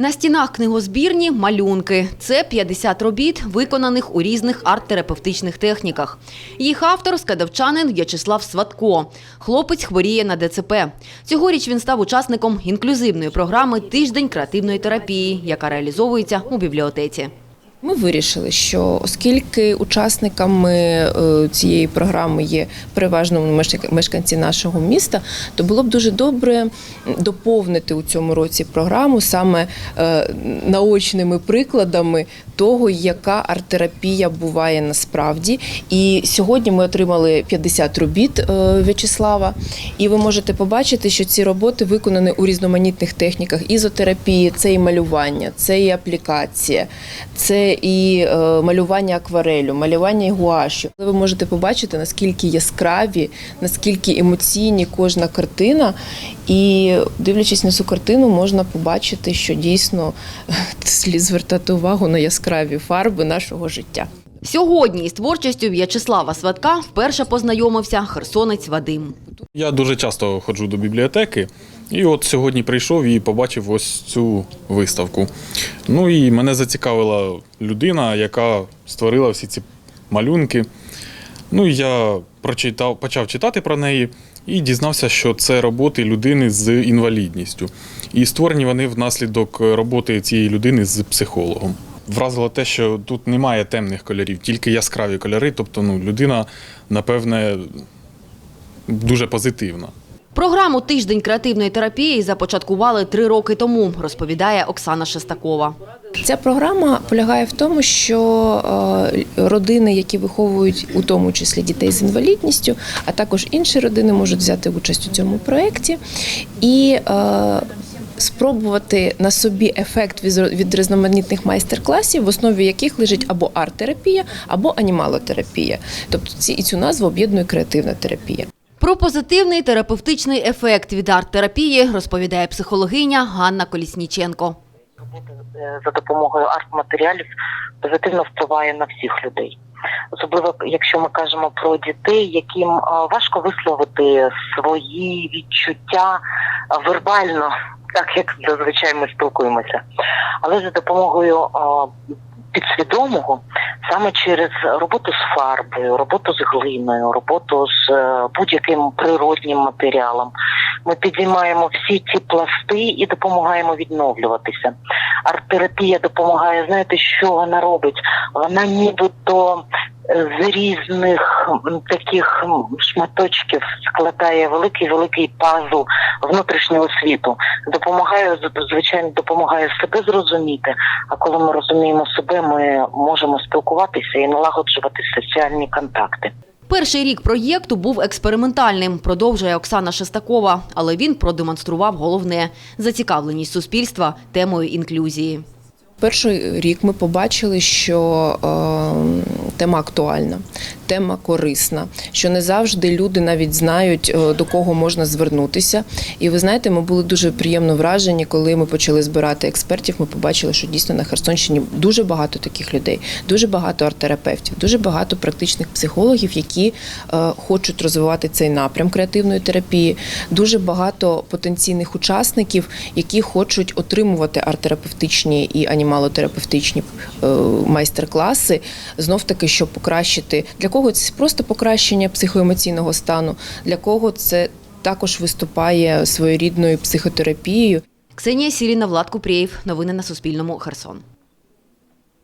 На стінах книгозбірні малюнки. Це 50 робіт, виконаних у різних арт-терапевтичних техніках. Їх автор – скадовчанин В'ячеслав Сватко. Хлопець хворіє на ДЦП. Цьогоріч він став учасником інклюзивної програми «Тиждень креативної терапії», яка реалізовується у бібліотеці. Ми вирішили, що оскільки учасниками е, цієї програми є переважно мешканці нашого міста, то було б дуже добре доповнити у цьому році програму саме е, наочними прикладами того, яка арт-терапія буває насправді. І сьогодні ми отримали 50 робіт е, В'ячеслава, і ви можете побачити, що ці роботи виконані у різноманітних техніках ізотерапії, це і малювання, це і аплікація, це і е, малювання акварелю, малювання гуашю. Ви можете побачити, наскільки яскраві, наскільки емоційні кожна картина. І дивлячись на цю картину, можна побачити, що дійсно слід звертати увагу на яскраві фарби нашого життя. Сьогодні із творчістю В'ячеслава Сватка вперше познайомився херсонець Вадим. Я дуже часто ходжу до бібліотеки, і от сьогодні прийшов і побачив ось цю виставку. Ну і мене зацікавила людина, яка створила всі ці малюнки. Ну я прочитав, почав читати про неї і дізнався, що це роботи людини з інвалідністю. І створені вони внаслідок роботи цієї людини з психологом. Вразило те, що тут немає темних кольорів, тільки яскраві кольори. Тобто, ну, людина, напевне, дуже позитивна. Програму «Тиждень креативної терапії» започаткували три роки тому, розповідає Оксана Шестакова. Ця програма полягає в тому, що е, родини, які виховують у тому числі дітей з інвалідністю, а також інші родини можуть взяти участь у цьому проєкті і е, спробувати на собі ефект від різноманітних майстер-класів, в основі яких лежить або арт-терапія, або анімалотерапія. Тобто ці і цю назву об'єднує креативна терапія. Про позитивний терапевтичний ефект від арт-терапії розповідає психологиня Ганна Колісніченко. робота е, за допомогою арт-матеріалів позитивно впливає на всіх людей. Особливо, якщо ми кажемо про дітей, яким важко висловити свої відчуття вербально, так як зазвичай ми спілкуємося. Але за допомогою підсвідомого, саме через роботу з фарбою, роботу з глиною, роботу з е, будь-яким природнім матеріалом, ми підіймаємо всі ці пласти і допомагаємо відновлюватися. Арт-терапія допомагає, знаєте, що вона робить? Вона нібито з різних таких шматочків складає великий великий пазл внутрішнього світу. Допомагає звичайно, допомагає себе зрозуміти. А коли ми розуміємо себе, ми можемо спілкуватися і налагоджувати соціальні контакти. Перший рік проєкту був експериментальним, продовжує Оксана Шестакова, але він продемонстрував головне – зацікавленість суспільства темою інклюзії. Перший рік ми побачили, що е, тема актуальна, тема корисна, що не завжди люди навіть знають, е, до кого можна звернутися. І ви знаєте, ми були дуже приємно вражені, коли ми почали збирати експертів. Ми побачили, що дійсно на Херсонщині дуже багато таких людей, дуже багато арт-терапевтів, дуже багато практичних психологів, які е, хочуть розвивати цей напрям креативної терапії. Дуже багато потенційних учасників, які хочуть отримувати арт-терапевтичні і анімалотерапевтичні е, майстер-класи, знов таки, щоб покращити для кого це просто покращення психоемоційного стану, для кого це також виступає своєрідною психотерапією. Ксенія Сіріна, Влад Купрієв. Новини на Суспільному. Херсон.